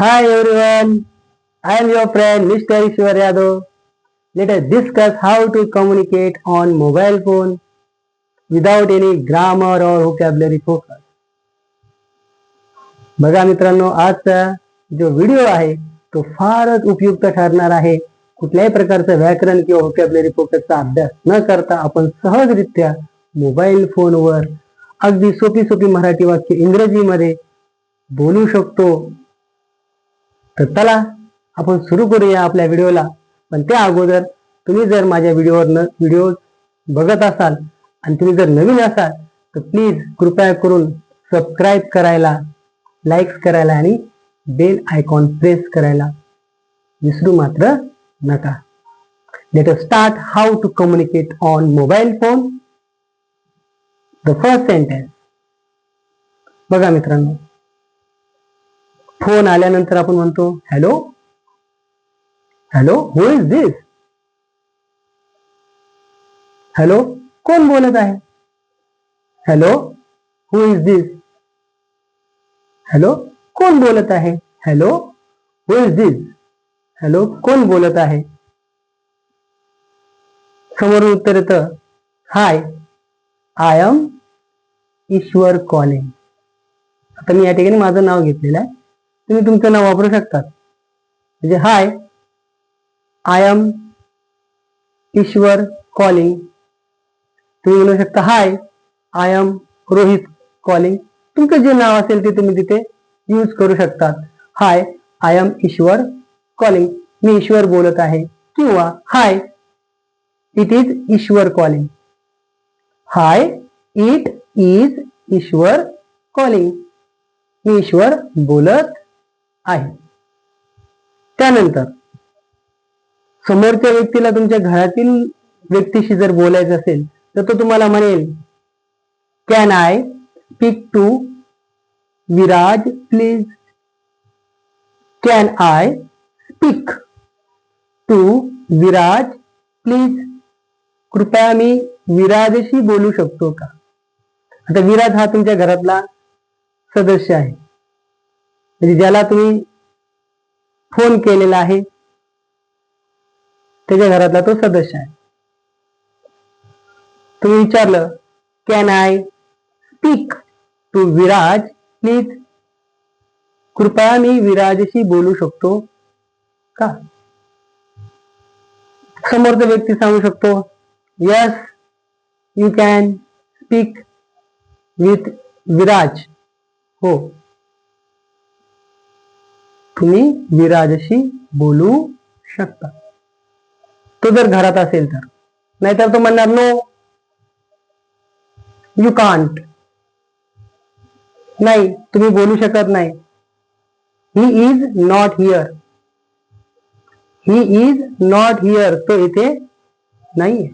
Hi everyone, I am your friend Mr. Ishwar Yadav. Let us discuss how to communicate on mobile phone without any grammar or vocabulary focus. बघा मित्रांनो आजचा जो video आहे तो फारच उपयुक्त ठरणार आहे कुठल्याही प्रकारचं व्याकरण किंवा व्होकॅबलरी फोकसचा अभ्यास न करता आपण सहजरित्या मोबाईल फोनवर अगदी सोपी सोपी मराठी वाक्य इंग्रजीमध्ये बोलू शकतो तर चला आपण सुरू करूया आपल्या व्हिडिओला. पण त्या अगोदर तुम्ही जर माझ्या व्हिडिओवर व्हिडिओ बघत असाल आणि तुम्ही जर नवीन असाल तर प्लीज कृपया करून सबस्क्राईब करायला लाईक्स करायला आणि बेल आयकॉन प्रेस करायला विसरू मात्र नका. Let us start how to communicate on mobile phone the first sentence बघा मित्रांनो फोन आल्यानंतर आपण म्हणतो hello hello who is this hello कोण बोलत आहे? Hello who is this hello कोण बोलत आहे? Hello who is this hello कोण बोलत आहे? समोरून उत्तर येतं hi I am Ishwar calling आता मी या ठिकाणी माझं नाव घेतलेलं आहे. तुम्ही तुमचं नाव वापरू शकतात म्हणजे hi I am Ishwar calling तुम्ही म्हणू शकता hi I am Rohit calling तुमचं जे नाव असेल ते तुम्ही तिथे यूज करू शकतात. Hi I am Ishwar calling मी ईश्वर बोलत आहे. किंवा hi it is Ishwar calling hi it is Ishwar calling मी ईश्वर बोलत आहे. त्यानंतर समोरच्या व्यक्तीला तुमच्या घरातील व्यक्तीशी जर बोलायचं असेल तर तो तुम्हाला म्हणेल can I speak to Viraj please can I speak to Viraj please कृपया मी विराजशी बोलू शकतो का? आता विराज हा तुमच्या घरातला सदस्य आहे. म्हणजे ज्याला तुम्ही फोन केलेला आहे त्याच्या घरातला तो सदस्य आहे. तुम्ही विचारलं can I speak to Viraj please कृपया मी विराजशी बोलू शकतो का? समोरचा व्यक्ती सांगू शकतो yes you can speak with Viraj हो. तुम्ही विराजशी बोलू शकता. तो जर घरात असेल तर. नाहीतर तो म्हणणार नो यू कांट नाही तुम्ही बोलू शकत नाही. He is not here he is not here तो इथे नाहीये.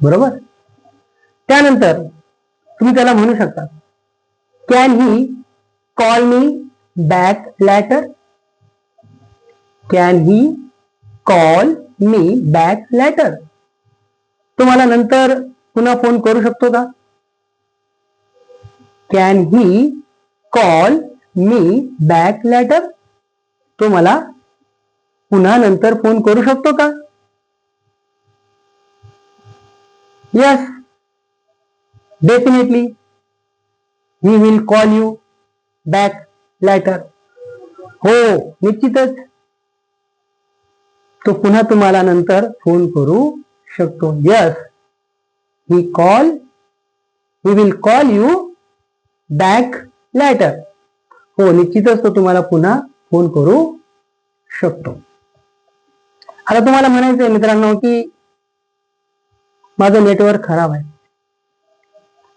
बरोबर? त्यानंतर तुम्ही त्याला म्हणू शकता can he call me back later can he call me back later तुम्हाला नंतर पुन्हा फोन करू शकतो का? Can he call me back later तो मला पुन्हा नंतर फोन करू शकतो का? Yes definitely he will call you back later हो निश्चितच. तो पुन्हा तुम्हाला नंतर फोन करू शकतो. Yes he call he will call you back later हो निश्चितच तो तुम्हाला पुन्हा फोन करू शकतो. आता तुम्हाला म्हणायचं आहे मित्रांनो की माझं नेटवर्क खराब आहे.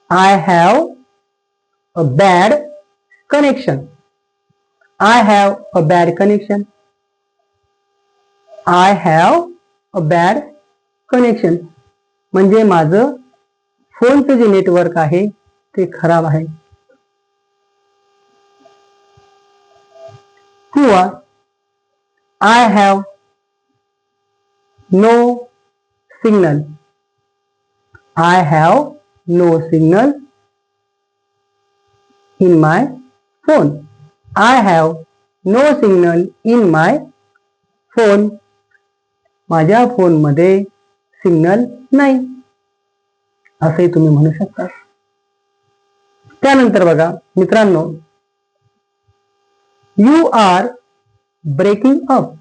I have a bad connection I have a bad connection I have a bad connection म्हणजे माझं फोनचं जे नेटवर्क आहे, ते खराब आहे. किंवा I have no signal I have no signal in my phone. I have no signal in my phone माझ्या फोनमध्ये सिग्नल नाही. असंही तुम्ही म्हणू शकता. त्यानंतर बघा मित्रांनो you are breaking up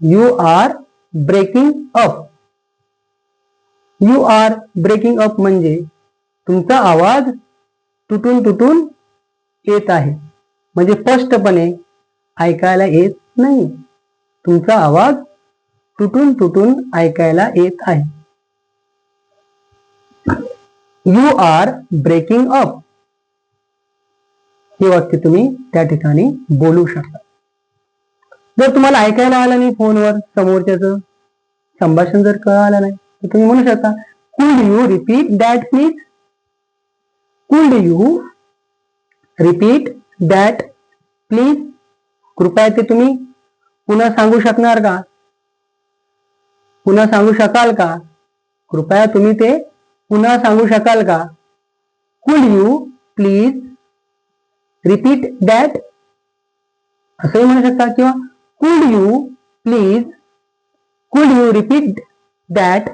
you are breaking up you are breaking up म्हणजे तुमचा आवाज तुटून तुटून येत आहे. म्हणजे स्पष्टपणे ऐकायला येत नाही. तुमचा आवाज तुटून तुटून ऐकायला येत आहे. यू आर ब्रेकिंग अप हे वाक्य तुम्ही त्या ठिकाणी बोलू शकता. जर तुम्हाला ऐकायला आलं नाही फोनवर समोरच्याच संभाषण जर कळालं नाही तर तुम्ही म्हणू शकता could you repeat that please could you repeat that please कृपया ते तुम्ही पुन्हा सांगू शकणार का? पुन्हा सांगू शकाल का? कृपया तुम्ही ते पुन्हा सांगू शकाल का? कुड यू प्लीज रिपीट दॅट असंही म्हणू शकता किंवा could you please could you repeat that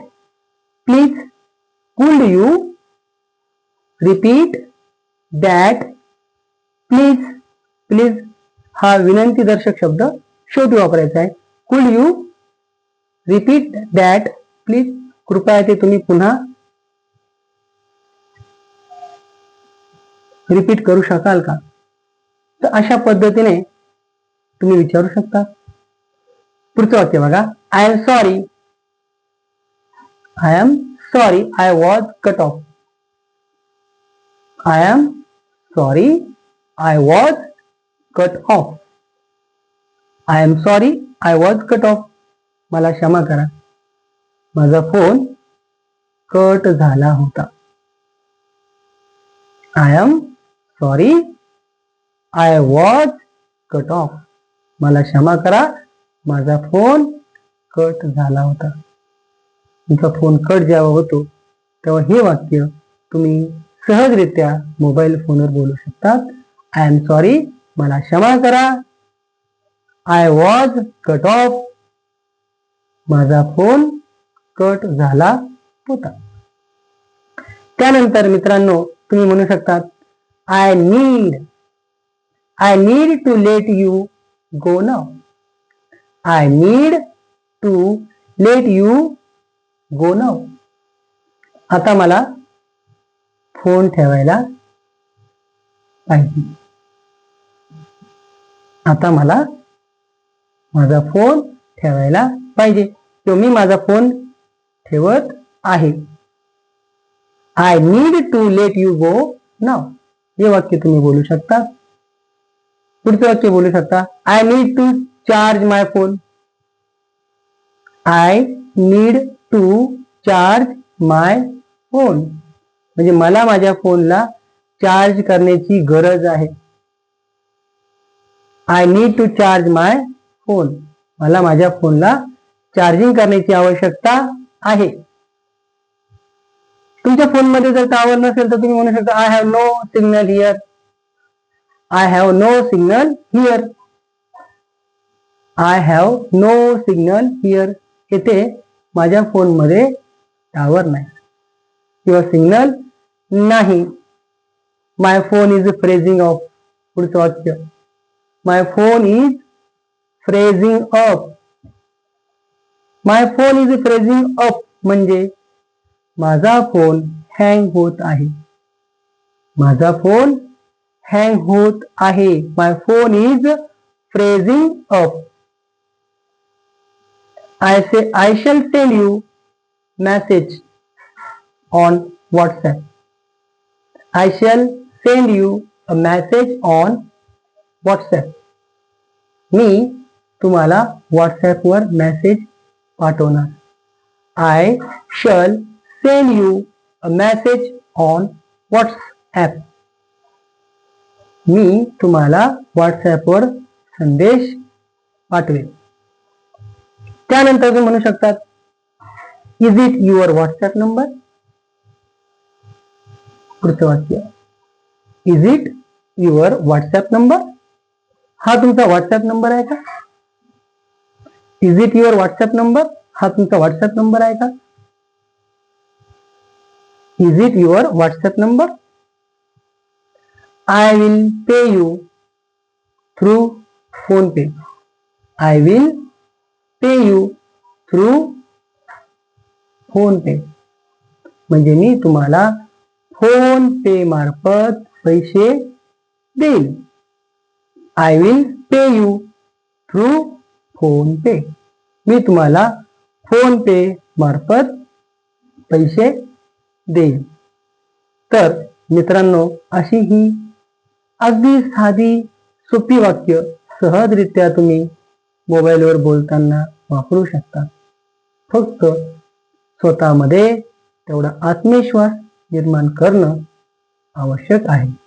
please could you repeat that please please हा विनंती दर्शक शब्द शेवटी वापरायचा आहे. कुड यू रिपीट दॅट प्लीज कृपया ते तुम्ही पुन्हा रिपीट करू शकाल का? तर अशा पद्धतीने तुम्ही विचारू शकता. पुढचं वाक्य बघा. I am sorry I am sorry I was cut off I am sorry I was cut off I am sorry I was cut off मला क्षमा करा. माझा फोन कट झाला होता. I am sorry I was cut off मला क्षमा करा माझा फोन कट झाला होता. तुमचा फोन कट जेव्हा होतो तेव्हा हे वाक्य तुम्ही सहजरित्या मोबाईल फोनवर बोलू शकतात. आय एम सॉरी मला क्षमा करा. आय वॉज कट ऑफ माझा फोन कट झाला होता. त्यानंतर मित्रांनो तुम्ही म्हणू शकतात I need I need to let you go now I need to let you go now आता मला फोन ठेवायला पाहिजे. आता मला माझा फोन ठेवायला पाहिजे. तो मी माझा फोन ठेवत आहे. I need to let you go now हे वाक्य तुम्ही बोलू शकता. पुढचं वाक्य बोलू शकता. I need to charge my phone I need to charge my phone म्हणजे मला माझ्या फोनला चार्ज करण्याची गरज आहे. I need to charge my phone मला माझ्या फोनला चार्जिंग करण्याची आवश्यकता आहे. तुमच्या फोनमध्ये जर टावर नसेल तर तुम्ही म्हणू शकता I have no signal here I have no signal here I have no signal here येथे माझ्या फोनमध्ये टावर नाही. किंवा सिग्नल नाही. My phone is freezing off पुढचं वाक्य. My phone is freezing up my phone is freezing up म्हणजे माझा फ़ोन हँग होत आहे. माझा फ़ोन हँग होत आहे. My phone is freezing up I say I shall send you message on WhatsApp I shall send you a message on WhatsApp मी तुम्हाला व्हॉट्सॲपवर message पाठवणार. I shall send you a message on WhatsApp मी तुम्हाला व्हॉट्सॲपवर संदेश पाठवेल त्यानंतर तुम्ही म्हणू शकतात is it your WhatsApp number पुढचं वाक्य is it your WhatsApp number हा तुमचा व्हॉट्सअप नंबर आहे का? Is it your WhatsApp number हा तुमचा व्हॉट्सअप नंबर आहे का? Is it your WhatsApp number I will pay you through PhonePe I will pay you through PhonePe म्हणजे मी तुम्हाला फोन पे मार्फत पैसे देईल I will pay you through PhonePe मी तुम्हाला फोन पे मार्फत पैसे देईल तर मित्रांनो अशी ही अगदी साधी सोपी वाक्य सहजरित्या तुम्ही मोबाईलवर बोलताना वापरू शकता. फक्त स्वतःमध्ये तेवढा आत्मविश्वास निर्माण करणं आवश्यक आहे.